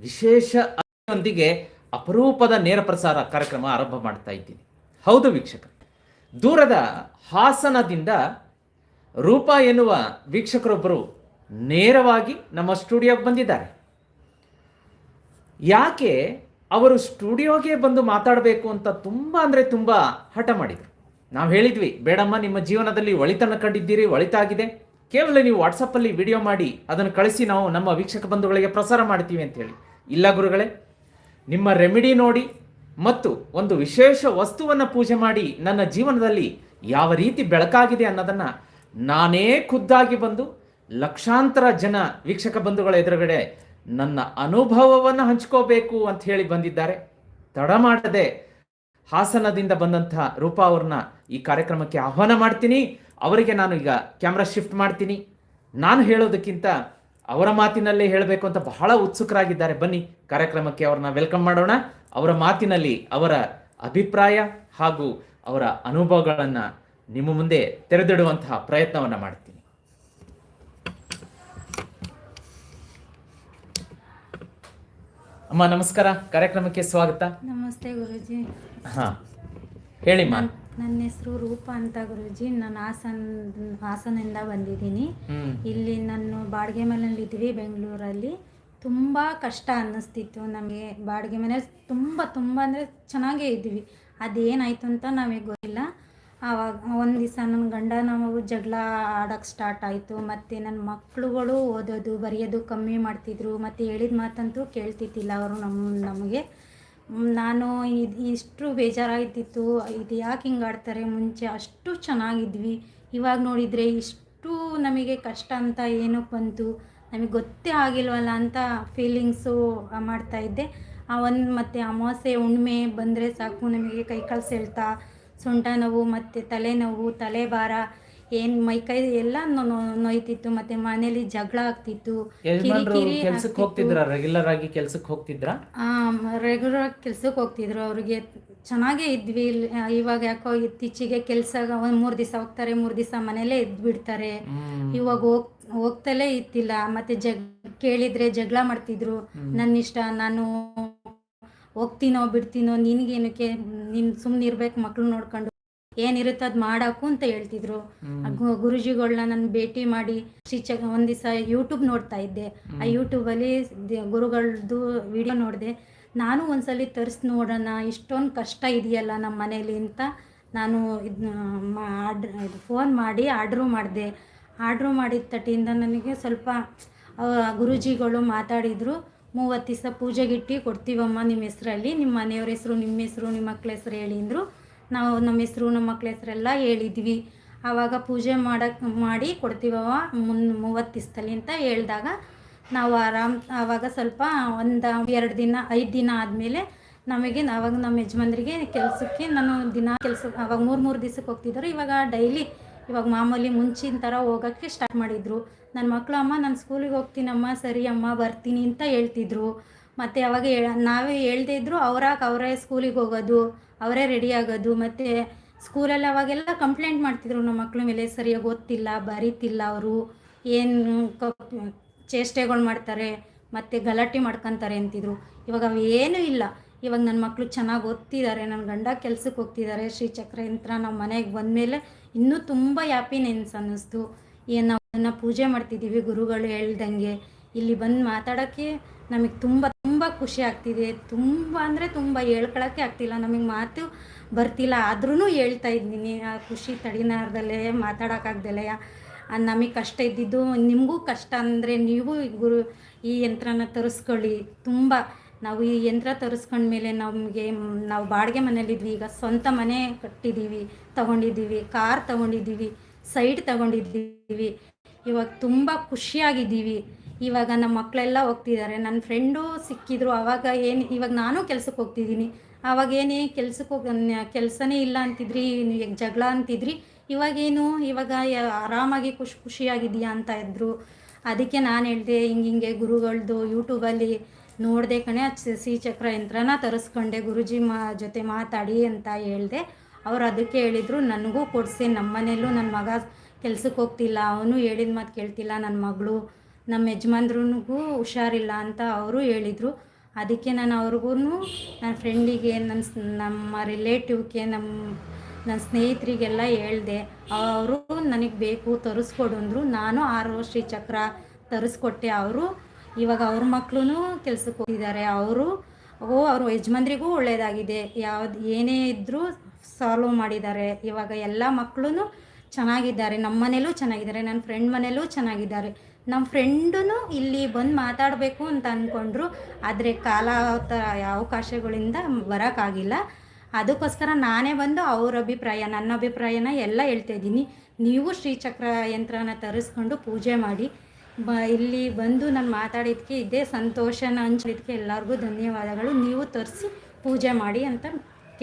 ವಿಶೇಷ ಅತಿಥಿಯೊಂದಿಗೆ ಅಪರೂಪದ ನೇರ ಪ್ರಸಾರ ಕಾರ್ಯಕ್ರಮ ಆರಂಭ ಮಾಡ್ತಾ ಇದ್ದೀನಿ. ಹೌದು ವೀಕ್ಷಕ ದೂರದ ಹಾಸನದಿಂದ ರೂಪ ಎನ್ನುವ ವೀಕ್ಷಕರೊಬ್ಬರು ನೇರವಾಗಿ ನಮ್ಮ ಸ್ಟುಡಿಯೋಗೆ ಬಂದಿದ್ದಾರೆ. ಯಾಕೆ ಅವರು ಸ್ಟುಡಿಯೋಗೆ ಬಂದು ಮಾತಾಡಬೇಕು ಅಂತ ತುಂಬ ಅಂದರೆ ತುಂಬ ಹಠ ಮಾಡಿದರು. ನಾವು ಹೇಳಿದ್ವಿ, ಬೇಡಮ್ಮ, ನಿಮ್ಮ ಜೀವನದಲ್ಲಿ ಒಳಿತನ ಕಂಡಿದ್ದೀರಿ, ಒಳಿತಾಗಿದೆ. ಕೇವಲ ನೀವು ವಾಟ್ಸಪ್ಪಲ್ಲಿ ವಿಡಿಯೋ ಮಾಡಿ, ಅದನ್ನು ಕಳಿಸಿ ನಾವು ನಮ್ಮ ವೀಕ್ಷಕ ಬಂಧುಗಳಿಗೆ ಪ್ರಸಾರ ಮಾಡ್ತೀವಿ ಅಂತ ಹೇಳಿ. ಇಲ್ಲ ಗುರುಗಳೇ, ನಿಮ್ಮ ರೆಮಿಡಿ ನೋಡಿ ಮತ್ತು ಒಂದು ವಿಶೇಷ ವಸ್ತುವನ್ನು ಪೂಜೆ ಮಾಡಿ ನನ್ನ ಜೀವನದಲ್ಲಿ ಯಾವ ರೀತಿ ಬೆಳಕಾಗಿದೆ ಅನ್ನೋದನ್ನು ನಾನೇ ಖುದ್ದಾಗಿ ಬಂದು ಲಕ್ಷಾಂತರ ಜನ ವೀಕ್ಷಕ ಬಂಧುಗಳ ಎದುರುಗಡೆ ನನ್ನ ಅನುಭವವನ್ನು ಹಂಚ್ಕೋಬೇಕು ಅಂತ ಹೇಳಿ ಬಂದಿದ್ದಾರೆ. ತಡ ಮಾಡದೆ ಹಾಸನದಿಂದ ಬಂದಂಥ ರೂಪಾ ಅವ್ರನ್ನ ಈ ಕಾರ್ಯಕ್ರಮಕ್ಕೆ ಆಹ್ವಾನ ಮಾಡ್ತೀನಿ. ಅವರಿಗೆ ನಾನು ಈಗ ಕ್ಯಾಮ್ರಾ ಶಿಫ್ಟ್ ಮಾಡ್ತೀನಿ. ನಾನು ಹೇಳೋದಕ್ಕಿಂತ ಅವರ ಮಾತಿನಲ್ಲೇ ಹೇಳಬೇಕು ಅಂತ ಬಹಳ ಉತ್ಸುಕರಾಗಿದ್ದಾರೆ. ಬನ್ನಿ ಕಾರ್ಯಕ್ರಮಕ್ಕೆ ಅವ್ರನ್ನ ವೆಲ್ಕಮ್ ಮಾಡೋಣ. ಅವರ ಮಾತಿನಲ್ಲಿ ಅವರ ಅಭಿಪ್ರಾಯ ಹಾಗೂ ಅವರ ಅನುಭವಗಳನ್ನು ನಿಮ್ಮ ಮುಂದೆ ತೆರೆದಿಡುವಂತಹ ಪ್ರಯತ್ನವನ್ನು ಮಾಡ್ತೀನಿ. ಅಮ್ಮ ನಮಸ್ಕಾರ. ಕಾರ್ಯಕ್ರಮಕ್ಕೆ ಸ್ವಾಗತ. ನಮಸ್ತೆ ಗುರುಜಿ. ಹಾ ಹೇಳಿಮ್ಮ ನನ್ನ ಹೆಸರು ರೂಪ ಅಂತ ಗುರುಜಿ. ನಾನು ಹಾಸನ ಹಾಸನಿಂದ ಬಂದಿದ್ದೀನಿ. ಇಲ್ಲಿ ನಾನು ಬಾಡಿಗೆ ಮನೆಯಲ್ಲಿ ಇದ್ವಿ ಬೆಂಗಳೂರಲ್ಲಿ. ತುಂಬ ಕಷ್ಟ ಅನ್ನಿಸ್ತಿತ್ತು ನಮಗೆ. ಬಾಡಿಗೆ ಮನೆ ತುಂಬ ತುಂಬ ಅಂದರೆ ಚೆನ್ನಾಗೇ ಇದ್ವಿ ಅದೇನಾಯಿತು ಅಂತ ನಮಗೆ ಗೊತ್ತಿಲ್ಲ. ಆವಾಗ ಒಂದು ದಿವಸ ನನ್ನ ಗಂಡ ನಾವು ಜಗಳ ಆಡೋಕ್ಕೆ ಸ್ಟಾರ್ಟ್ ಆಯಿತು. ಮತ್ತು ನನ್ನ ಮಕ್ಕಳುಗಳು ಓದೋದು ಬರೆಯೋದು ಕಮ್ಮಿ ಮಾಡ್ತಿದ್ರು. ಮತ್ತು ಹೇಳಿದ ಮಾತಂತೂ ಕೇಳ್ತಿದ್ದಿಲ್ಲ ಅವರು ನಮ್ಮ ನಮಗೆ. ನಾನು ಇದು ಇಷ್ಟು ಬೇಜಾರಾಗ್ತಿತ್ತು ಇದು ಯಾಕೆ ಹಿಂಗಾಡ್ತಾರೆ ಮುಂಚೆ ಅಷ್ಟು ಚೆನ್ನಾಗಿದ್ವಿ. ಇವಾಗ ನೋಡಿದರೆ ಇಷ್ಟು ನಮಗೆ ಕಷ್ಟ ಅಂತ ಏನಕ್ಕೆ ಬಂತು. ನಮಗೆ ಗೊತ್ತೇ ಆಗಿಲ್ವಲ್ಲ ಅಂತ ಫೀಲಿಂಗ್ಸು ಮಾಡ್ತಾಯಿದ್ದೆ ಆ ಒಂದು ಮತ್ತು ಅಮಾವಾಸ್ಯೆ ಹುಣ್ಣಿಮೆ ಬಂದರೆ ಸಾಕು. ನಮಗೆ ಕೈಕಾಲು ಸೆಳ್ತಾ, ಸೊಂಟ ನೋವು ಮತ್ತು ತಲೆನೋವು ತಲೆಭಾರ ಏನು ಮೈಕೈ ಎಲ್ಲ ನೋಯ್ತಿತ್ತು ಮತ್ತೆ ಮನೇಲಿ ಜಗಳ ಆಗ್ತಿತ್ತು ಕಿರಿಕಿರಿ ಕೆಲ್ಸಕ್ಕೆ. ಹೋಗ್ತಿದ್ರ? ರೆಗ್ಯುಲರ್ ಆಗಿ ಕೆಲ್ಸಕ್ಕೆ ಹೋಗ್ತಿದ್ರ? ರೆಗ್ಯುಲರ್ ಕೆಲ್ಸಕ್ಕೆ ಹೋಗ್ತಿದ್ರು. ಅವ್ರಿಗೆ ಚೆನ್ನಾಗೇ ಇದ್ವಿ. ಇವಾಗ ಯಾಕೋ ಇತ್ತೀಚೆಗೆ ಕೆಲಸ ಒಂದು ಮೂರು ದಿವಸ ಹೋಗ್ತಾರೆ ಮೂರು ದಿವಸ ಮನೇಲೇ ಇದ್ಬಿಡ್ತಾರೆ. ಇವಾಗ ಹೋಗ್ ಹೋಗ್ತಲೇ ಇತ್ತಿಲ್ಲ ಮತ್ತೆ ಜಗ್ ಕೇಳಿದ್ರೆ ಜಗಳ ಮಾಡ್ತಿದ್ರು. ನನ್ನ ಇಷ್ಟ ನಾನು ಹೋಗ್ತೀನೋ ಬಿಡ್ತೀನೋ ನಿನಗೇನಕ್ಕೆ ನೀನು ಸುಮ್ಮನೆ ಇರ್ಬೇಕು ಮಕ್ಳು ನೋಡ್ಕೊಂಡು ಏನಿರುತ್ತೆ ಅದು ಮಾಡಾಕು ಅಂತ ಹೇಳ್ತಿದ್ರು. ಗುರುಜಿಗಳನ್ನ ನಾನು ಭೇಟಿ ಮಾಡಿ ಶಿಚ ಒಂದ್ ದಿವಸ ಯೂಟ್ಯೂಬ್ ನೋಡ್ತಾ ಇದ್ದೆ. ಆ ಯೂಟ್ಯೂಬಲ್ಲಿ ಅಲ್ಲಿ ಗುರುಗಳದ್ದು ವಿಡಿಯೋ ನೋಡಿದೆ. ನಾನು ಒಂದ್ಸಲಿ ತರ್ಸ್ ನೋಡೋಣ ಇಷ್ಟೊಂದು ಕಷ್ಟ ಇದೆಯಲ್ಲ ನಮ್ಮ ಮನೇಲಿ ಅಂತ ನಾನು ಇದು ಫೋನ್ ಮಾಡಿ ಆರ್ಡ್ರು ಮಾಡಿದೆ. ಆರ್ಡ್ರು ಮಾಡಿದ ತಟ್ಟಿಯಿಂದ ನನಗೆ ಸ್ವಲ್ಪ ಗುರುಜಿಗಳು ಮಾತಾಡಿದರು. ಮೂವತ್ತು ದಿವಸ ಪೂಜೆಗಿಟ್ಟು ಕೊಡ್ತೀವಮ್ಮ ನಿಮ್ಮ ಹೆಸರಲ್ಲಿ ನಿಮ್ಮ ಮನೆಯವ್ರ ಹೆಸರು ನಿಮ್ಮ ಹೆಸರು ನಿಮ್ಮ ಮಕ್ಳ ಹೆಸರು ಹೇಳಿ ಅಂದರು. ನಾವು ನಮ್ಮ ಹೆಸರು, ನಮ್ಮ ಮಕ್ಳ ಹೆಸರೆಲ್ಲ ಹೇಳಿದ್ವಿ. ಆವಾಗ ಪೂಜೆ ಮಾಡಕ್ಕೆ ಮಾಡಿ ಕೊಡ್ತೀವವ ಮುನ್, ಮೂವತ್ತು ದಿವಸದಲ್ಲಿ ಅಂತ ಹೇಳಿದಾಗ ನಾವು ಆರಾಮ್, ಆವಾಗ ಸ್ವಲ್ಪ ಒಂದು ಎರಡು ದಿನ, ಐದು ದಿನ ಆದಮೇಲೆ ನಮಗೆ, ಆವಾಗ ನಮ್ಮ ಯಜಮಾನ್ರಿಗೆ ಕೆಲಸಕ್ಕೆ ನಾನು ದಿನ ಕೆಲಸ, ಆವಾಗ ಮೂರು ಮೂರು ದಿವಸಕ್ಕೆ ಹೋಗ್ತಿದ್ರು ಇವಾಗ ಡೈಲಿ ಇವಾಗ ಮಾಮೂಲಿ ಮುಂಚಿನ ಥರ ಹೋಗೋಕ್ಕೆ ಸ್ಟಾರ್ಟ್ ಮಾಡಿದರು. ನನ್ನ ಮಕ್ಕಳು ಅಮ್ಮ, ನಾನು ಸ್ಕೂಲಿಗೆ ಹೋಗ್ತೀನಮ್ಮ, ಸರಿ ಅಮ್ಮ, ಬರ್ತೀನಿ ಅಂತ ಹೇಳ್ತಿದ್ರು. ಮತ್ತು ಅವಾಗ ನಾವೇ ಹೇಳ್ದೇ ಇದ್ರು, ಅವರಾಗ ಅವರೇ ಸ್ಕೂಲಿಗೆ ಹೋಗೋದು. ಅವರೇ ರೆಡಿ ಆಗೋದು, ಮತ್ತು ಸ್ಕೂಲಲ್ಲಿ ಅವಾಗೆಲ್ಲ ಕಂಪ್ಲೇಂಟ್ ಮಾಡ್ತಿದ್ರು ನಮ್ಮ ಮಕ್ಳ ಮೇಲೆ, ಸರಿಯಾಗಿ ಓದ್ತಿಲ್ಲ, ಬರೀತಿಲ್ಲ ಅವರು, ಏನು ಚೇಷ್ಟೆಗಳು ಮಾಡ್ತಾರೆ, ಮತ್ತು ಗಲಾಟೆ ಮಾಡ್ಕೊತಾರೆ ಅಂತಿದ್ರು. ಇವಾಗ ಅವೇನೂ ಇಲ್ಲ. ಇವಾಗ ನನ್ನ ಮಕ್ಕಳು ಚೆನ್ನಾಗಿ ಓದ್ತಿದ್ದಾರೆ ನನ್ನ ಗಂಡ ಕೆಲ್ಸಕ್ಕೆ ಹೋಗ್ತಿದ್ದಾರೆ ಶ್ರೀಚಕ್ರ ಯಂತ್ರ ನಮ್ಮ ಮನೆಗೆ ಬಂದಮೇಲೆ ಇನ್ನೂ ತುಂಬ ಹ್ಯಾಪಿನೆನ್ಸ್ ಅನ್ನಿಸ್ತು. ಏನು ನಾವು ಪೂಜೆ ಮಾಡ್ತಿದ್ದೀವಿ ಗುರುಗಳು ಹೇಳ್ದಂಗೆ. ಇಲ್ಲಿ ಬಂದು ಮಾತಾಡೋಕ್ಕೆ ನಮಗೆ ತುಂಬ ಖುಷಿ ಆಗ್ತಿದೆ. ತುಂಬ ಅಂದರೆ ತುಂಬ ಹೇಳ್ಕೊಳಕ್ಕೆ ಆಗ್ತಿಲ್ಲ. ನಮಗೆ ಮಾತು ಬರ್ತಿಲ್ಲ. ಆದ್ರೂ ಹೇಳ್ತಾ ಇದ್ದೀನಿ. ಆ ಖುಷಿ ತಡಿನಾರ್ದಲ್ಲೇ ಮಾತಾಡೋಕ್ಕಾಗ್ದಲೇ ನಮಗೆ ಕಷ್ಟ ಇದ್ದಿದ್ದು, ನಿಮಗೂ ಕಷ್ಟ ಅಂದರೆ ನೀವು ಗುರು, ಈ ಯಂತ್ರನ ತರಿಸ್ಕೊಳ್ಳಿ. ತುಂಬ ನಾವು ಈ ಯಂತ್ರ ತರಿಸ್ಕೊಂಡ್ಮೇಲೆ ನಮಗೆ, ನಾವು ಬಾಡಿಗೆ ಮನೇಲಿದ್ವಿ ಈಗ ಸ್ವಂತ ಮನೆ ಕಟ್ಟಿದ್ದೀವಿ ತಗೊಂಡಿದ್ದೀವಿ. ಕಾರ್ ತಗೊಂಡಿದ್ದೀವಿ, ಸೈಟ್ ತಗೊಂಡಿದ್ದೀವಿ. ಇವಾಗ ತುಂಬ ಖುಷಿಯಾಗಿದ್ದೀವಿ. ಇವಾಗ ನಮ್ಮ ಮಕ್ಕಳೆಲ್ಲ ಹೋಗ್ತಿದ್ದಾರೆ. ನನ್ನ ಫ್ರೆಂಡು ಸಿಕ್ಕಿದ್ರು. ಆವಾಗ ಏನು, ಇವಾಗ ನಾನು ಕೆಲ್ಸಕ್ಕೆ ಹೋಗ್ತಿದ್ದೀನಿ. ಆವಾಗ ಏನೇ ಕೆಲ್ಸಕ್ಕೆ ಹೋಗಿ ಕೆಲಸನೇ ಇಲ್ಲ ಅಂತಿದ್ರಿ ಜಗಳ ಅಂತಿದ್ರಿ. ಇವಾಗೇನು ಇವಾಗ ಆರಾಮಾಗಿ ಖುಷಿ ಖುಷಿಯಾಗಿದೆಯಾ ಅಂತ ಇದ್ದರು ಅದಕ್ಕೆ ನಾನು ಹೇಳಿದೆ, ಹಿಂಗೆ ಹಿಂಗೆ ಗುರುಗಳದ್ದು ಯೂಟ್ಯೂಬಲ್ಲಿ ನೋಡಿದೆ ಕಣೆ ಸಿ ಚಕ್ರ ಯಂತ್ರನ ತರಿಸ್ಕೊಂಡೆ, ಗುರುಜಿ ಮಾ, ಜೊತೆ ಮಾತಾಡಿ ಅಂತ ಹೇಳಿದೆ. ಅವ್ರು ಅದಕ್ಕೆ ಹೇಳಿದರು, ನನಗೂ ಕೊಡಿಸಿ ನಮ್ಮ ಮನೇಲೂ ನನ್ನ ಮಗ ಕೆಲ್ಸಕ್ಕೆ ಹೋಗ್ತಿಲ್ಲ. ಅವನು ಹೇಳಿದ ಮಾತು ಕೇಳ್ತಿಲ್ಲ ನನ್ನ ಮಗಳು ನಮ್ಮ ಯಜಮಾನ್ರಿಗೂ ಹುಷಾರಿಲ್ಲ ಅಂತ ಅವರು ಹೇಳಿದರು. ಅದಕ್ಕೆ ನಾನು ಅವ್ರಿಗೂ ನನ್ನ ಫ್ರೆಂಡಿಗೆ, ನನ್ನ ನಮ್ಮ ರಿಲೇಟಿವ್ಗೆ, ನಮ್ಮ, ನನ್ನ ಸ್ನೇಹಿತರಿಗೆಲ್ಲ ಹೇಳಿದೆ. ಅವರು ನನಗೆ ಬೇಕು ತರಿಸ್ಕೊಡು ಅಂದರು. ನಾನು ಆರು ಶ್ರೀಚಕ್ರ ತರಿಸ್ಕೊಟ್ಟೆ ಅವರು. ಇವಾಗ ಅವ್ರ ಮಕ್ಕಳು ಕೆಲ್ಸಕ್ಕೆ ಹೋಗಿದ್ದಾರೆ. ಅವರು, ಓ, ಅವ್ರ ಯಜಮಾನ್ರಿಗೂ ಒಳ್ಳೆಯದಾಗಿದೆ ಯಾವ್ದು, ಏನೇ ಇದ್ದರೂ ಸಾಲ್ವ್ ಮಾಡಿದ್ದಾರೆ. ಇವಾಗ ಎಲ್ಲ ಮಕ್ಕಳು ಚೆನ್ನಾಗಿದ್ದಾರೆ. ನಮ್ಮ ಮನೇಲೂ ಚೆನ್ನಾಗಿದ್ದಾರೆ. ನನ್ನ ಫ್ರೆಂಡ್ ಮನೇಲೂ ಚೆನ್ನಾಗಿದ್ದಾರೆ. ನಮ್ಮ ಫ್ರೆಂಡೂ ಇಲ್ಲಿ ಬಂದು ಮಾತಾಡಬೇಕು ಅಂತ ಅಂದ್ಕೊಂಡ್ರು ಆದರೆ ಕಾಲ ಅವಕಾಶಗಳಿಂದ ಬರೋಕ್ಕಾಗಿಲ್ಲ ಅದಕ್ಕೋಸ್ಕರ ನಾನೇ ಬಂದು ಅವ್ರ ಅಭಿಪ್ರಾಯ, ನನ್ನ ಅಭಿಪ್ರಾಯನ ಎಲ್ಲ ಹೇಳ್ತಾ ಇದ್ದೀನಿ. ನೀವು ಶ್ರೀಚಕ್ರ ಯಂತ್ರನ ತರಿಸ್ಕೊಂಡು ಪೂಜೆ ಮಾಡಿ. ಬ, ಇಲ್ಲಿ ಬಂದು ನಾನು ಮಾತಾಡಿದ್ದಕ್ಕೆ ಇದೇ ಸಂತೋಷನ ಹಂಚಿದ್ದಕ್ಕೆ ಎಲ್ಲರಿಗೂ ಧನ್ಯವಾದಗಳು. ನೀವು ತರಿಸಿ ಪೂಜೆ ಮಾಡಿ ಅಂತ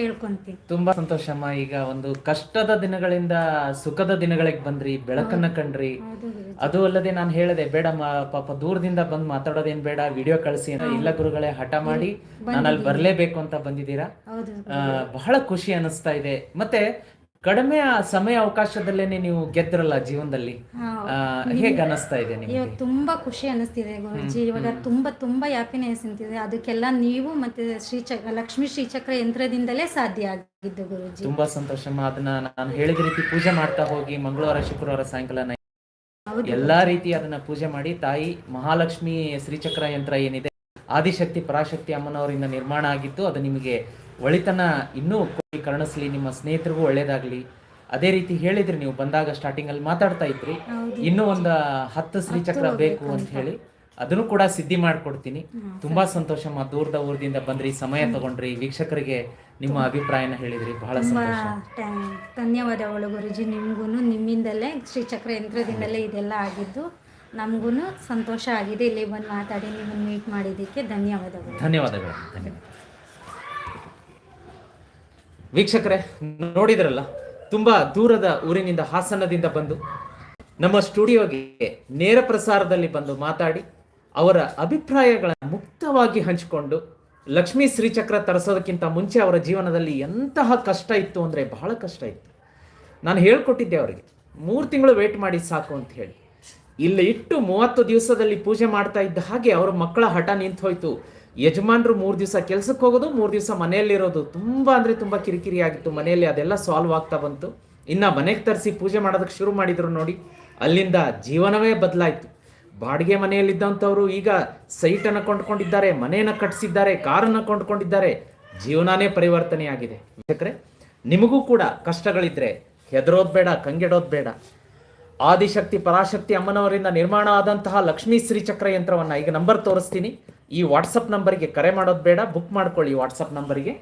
ಕೇಳ್ಕೊತೀನಿ ತುಂಬಾ ಸಂತೋಷಮ್ಮ ಈಗ ಒಂದು ಕಷ್ಟದ ದಿನಗಳಿಂದ ಸುಖದ ದಿನಗಳಿಗೆ ಬಂದ್ರಿ ಬೆಳಕನ್ನ ಕಂಡ್ರಿ. ಅದು ಅಲ್ಲದೆ ನಾನು ಹೇಳಿದೆ ಬೇಡಮ್ಮ ಪಾಪ ದೂರದಿಂದ ಬಂದು ಮಾತಾಡೋದೇನ್ ಬೇಡ ವಿಡಿಯೋ ಕಳಿಸಿ ಅಂತ. ಇಲ್ಲ ಗುರುಗಳೇ ಹಠ ಮಾಡಿ ನಾನು ಅಲ್ಲಿ ಬರ್ಲೇಬೇಕು ಅಂತ ಬಂದಿದ್ದೀರಾ? ಬಹಳ ಖುಷಿ ಅನಿಸ್ತಾ ಇದೆ. ಮತ್ತೆ ಕಡಿಮೆ ಆ ಸಮಯ ಅವಕಾಶದಲ್ಲೇನೆ ನೀವು ಗೆದ್ರಲ್ಲ ಜೀವನದಲ್ಲಿ? ಹೇಗೆ ಅನಿಸ್ತಾ ಇದೆ ನಿಮಗೆ? ಇವಾಗ ತುಂಬ ಖುಷಿ ಅನಿಸ್ತಿದೆ ಗುರುಜಿ. ಇವಾಗ ತುಂಬಾ ತುಂಬಾ ಹ್ಯಾಪಿನೆಸ್ ಅಂತಿದೆ. ಅದಕ್ಕೆಲ್ಲ ನೀವು ಮತ್ತೆ ಶ್ರೀ ಲಕ್ಷ್ಮಿ ಶ್ರೀಚಕ್ರ ಯಂತ್ರದಿಂದಲೇ ಸಾಧ್ಯ ಆಗಿದ್ದು ಗುರುಜಿ. ತುಂಬಾ ಸಂತೋಷ. ಅದನ್ನ ನಾನು ಹೇಳಿದ ರೀತಿ ಪೂಜೆ ಮಾಡ್ತಾ ಹೋಗಿ ಮಂಗಳವಾರ ಶುಕ್ರವಾರ ಸಾಯಂಕಾಲ ಎಲ್ಲಾ ರೀತಿ ಅದನ್ನ ಪೂಜೆ ಮಾಡಿ ತಾಯಿ ಮಹಾಲಕ್ಷ್ಮಿ ಶ್ರೀಚಕ್ರ ಯಂತ್ರ ಏನಿದೆ ಆದಿಶಕ್ತಿ ಪರಾಶಕ್ತಿ ಅಮ್ಮನವರಿಂದ ನಿರ್ಮಾಣ ಆಗಿತ್ತು ಅದು ನಿಮಗೆ ಒಳಿತನ ಇನ್ನೂ ಕೋಟಿ ಕರ್ಣಸ್ಲಿ ನಿಮ್ಮ ಸ್ನೇಹಿತರಿಗೂ ಒಳ್ಳೇದಾಗ್ಲಿ. ಅದೇ ರೀತಿ ಹೇಳಿದ್ರಿ ನೀವು ಬಂದಾಗ ಸ್ಟಾರ್ಟಿಂಗ್ ಅಲ್ಲಿ ಮಾತಾಡ್ತಾ ಇದ್ರಿ. ಇನ್ನೂ ಒಂದು ಹತ್ತು ಶ್ರೀಚಕ್ರ ಬೇಕು ಅಂತ ಹೇಳಿ. ಅದನ್ನು ಕೂಡ ಸಿದ್ಧಿ ಮಾಡ್ಕೊಡ್ತೀನಿ. ತುಂಬಾ ಸಂತೋಷಮ್ಮ ದೂರದ ಊರದಿಂದ ಬಂದ್ರಿ ಸಮಯ ತಗೊಂಡ್ರಿ. ವೀಕ್ಷಕರಿಗೆ ನಿಮ್ಮ ಅಭಿಪ್ರಾಯನ ಹೇಳಿದ್ರಿ. ಬಹಳ ಸಂತೋಷ. ಧನ್ಯವಾದಗಳು ಗುರುಜಿ. ನಿಮ್ಗೂ ನಿಮ್ಮಿಂದಲೇ ಶ್ರೀಚಕ್ರ ಯಂತ್ರದಿಂದಲೇ ಇದೆಲ್ಲ ಆಗಿದ್ದು ನಮಗೂ ಸಂತೋಷ ಆಗಿದೆ. ಇಲ್ಲಿ ಬಂದು ಮಾತಾಡಿ ನಿಮ್ಮನ್ನು ಮೀಟ್ ಮಾಡಿದ್ದಕ್ಕೆ ಧನ್ಯವಾದಗಳು. ಧನ್ಯವಾದಗಳು. ಧನ್ಯವಾದ ವೀಕ್ಷಕರೇ, ನೋಡಿದ್ರಲ್ಲ, ತುಂಬಾ ದೂರದ ಊರಿನಿಂದ ಹಾಸನದಿಂದ ಬಂದು ನಮ್ಮ ಸ್ಟುಡಿಯೋಗೆ ನೇರ ಪ್ರಸಾರದಲ್ಲಿ ಬಂದು ಮಾತಾಡಿ, ಅವರ ಅಭಿಪ್ರಾಯಗಳನ್ನು ಮುಕ್ತವಾಗಿ ಹಂಚಿಕೊಂಡು ಲಕ್ಷ್ಮೀ ಶ್ರೀಚಕ್ರ ತರಿಸೋದಕ್ಕಿಂತ ಮುಂಚೆ ಅವರ ಜೀವನದಲ್ಲಿ ಎಂತಹ ಕಷ್ಟ ಇತ್ತು ಅಂದರೆ ಬಹಳ ಕಷ್ಟ ಇತ್ತು. ನಾನು ಹೇಳ್ಕೊಟ್ಟಿದ್ದೆ ಅವರಿಗೆ, ಮೂರು ತಿಂಗಳು ವೇಟ್ ಮಾಡಿ ಸಾಕು ಅಂತ ಹೇಳಿ. ಇಲ್ಲಿ ಇಟ್ಟು ಮೂವತ್ತು ದಿವಸದಲ್ಲಿ ಪೂಜೆ ಮಾಡ್ತಾ ಇದ್ದ ಹಾಗೆ ಅವರ ಮಕ್ಕಳ ಹಠ ನಿಂತು ಹೋಯ್ತು ಯಜಮಾನ್ರು ಮೂರು ದಿವಸ ಕೆಲಸಕ್ಕೆ ಹೋಗೋದು, ಮೂರು ದಿವಸ ಮನೆಯಲ್ಲಿರೋದು. ತುಂಬ ಅಂದರೆ ತುಂಬ ಕಿರಿಕಿರಿ ಆಗಿತ್ತು ಮನೆಯಲ್ಲಿ ಅದೆಲ್ಲ ಸಾಲ್ವ್ ಆಗ್ತಾ ಬಂತು. ಇನ್ನು ಮನೆಗೆ ತರಿಸಿ ಪೂಜೆ ಮಾಡೋದಕ್ಕೆ ಶುರು ಮಾಡಿದ್ರು ನೋಡಿ, ಅಲ್ಲಿಂದ ಜೀವನವೇ ಬದಲಾಯಿತು. ಬಾಡಿಗೆ ಮನೆಯಲ್ಲಿದ್ದಂಥವ್ರು ಈಗ ಸೈಟನ್ನು ಕೊಂಡ್ಕೊಂಡಿದ್ದಾರೆ, ಮನೆಯನ್ನು ಕಟ್ಟಿಸಿದ್ದಾರೆ ಕಾರನ್ನು ಕೊಂಡ್ಕೊಂಡಿದ್ದಾರೆ. ಜೀವನನೇ ಪರಿವರ್ತನೆಯಾಗಿದೆ. ಯಾಕಂದರೆ ನಿಮಗೂ ಕೂಡ ಕಷ್ಟಗಳಿದ್ರೆ ಹೆದರೋದು ಬೇಡ, ಕಂಗೆಡೋದು ಬೇಡ. ಆದಿಶಕ್ತಿ, ಪರಾಶಕ್ತಿ ಅಮ್ಮನವರಿಂದ ನಿರ್ಮಾಣ ಆದಂತಹ ಲಕ್ಷ್ಮೀ ಶ್ರೀಚಕ್ರ ಯಂತ್ರವನ್ನು ಈಗ ನಂಬರ್ ತೋರಿಸ್ತೀನಿ. ಈ ವಾಟ್ಸಪ್ ನಂಬರ್ಗೆ ಕರೆ ಮಾಡೋದು ಬೇಡ ಬುಕ್ ಮಾಡ್ಕೊಳ್ಳಿ ವಾಟ್ಸಪ್ ನಂಬರಿಗೆ.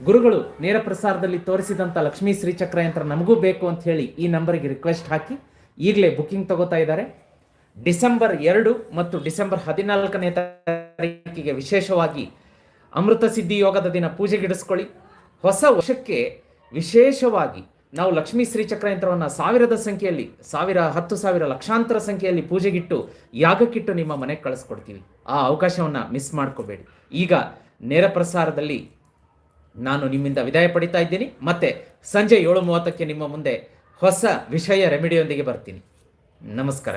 ಗುರುಗಳು ನೇರ ಪ್ರಸಾರದಲ್ಲಿ ತೋರಿಸಿದಂಥ ಲಕ್ಷ್ಮೀ ಶ್ರೀಚಕ್ರ ಯಂತ್ರ ನಮಗೂ ಬೇಕು ಅಂತ ಹೇಳಿ ಈ ನಂಬರಿಗೆ ರಿಕ್ವೆಸ್ಟ್ ಹಾಕಿ ಈಗಲೇ ಬುಕಿಂಗ್ ತಗೋತಾ ಇದ್ದಾರೆ. ಡಿಸೆಂಬರ್ ಎರಡು ಮತ್ತು ಡಿಸೆಂಬರ್ ಹದಿನಾಲ್ಕನೇ ತಾರೀಕಿಗೆ ವಿಶೇಷವಾಗಿ ಅಮೃತ ಸಿದ್ಧಿ ಯೋಗದ ದಿನ ಪೂಜೆಗಿಡಿಸ್ಕೊಳ್ಳಿ ಹೊಸ ವರ್ಷಕ್ಕೆ ವಿಶೇಷವಾಗಿ ನಾವು ಲಕ್ಷ್ಮೀ ಶ್ರೀಚಕ್ರ ಯಂತ್ರವನ್ನು ಸಾವಿರದ ಸಂಖ್ಯೆಯಲ್ಲಿ, ಸಾವಿರ, ಹತ್ತು ಸಾವಿರ ಲಕ್ಷಾಂತರ ಸಂಖ್ಯೆಯಲ್ಲಿ ಪೂಜೆಗಿಟ್ಟು, ಯಾಗಕ್ಕಿಟ್ಟು ನಿಮ್ಮ ಮನೆಗೆ ಕಳಿಸ್ಕೊಡ್ತೀವಿ. ಆ ಅವಕಾಶವನ್ನು ಮಿಸ್ ಮಾಡ್ಕೋಬೇಡಿ. ಈಗ ನೇರ ಪ್ರಸಾರದಲ್ಲಿ ನಾನು ನಿಮ್ಮಿಂದ ವಿದಾಯ ಪಡಿತಾ ಇದ್ದೀನಿ. ಮತ್ತೆ ಸಂಜೆ ಏಳು ಮೂವತ್ತಕ್ಕೆ ನಿಮ್ಮ ಮುಂದೆ ಹೊಸ ವಿಷಯ ರೆಮಿಡಿಯೊಂದಿಗೆ ಬರ್ತೀನಿ. ನಮಸ್ಕಾರ.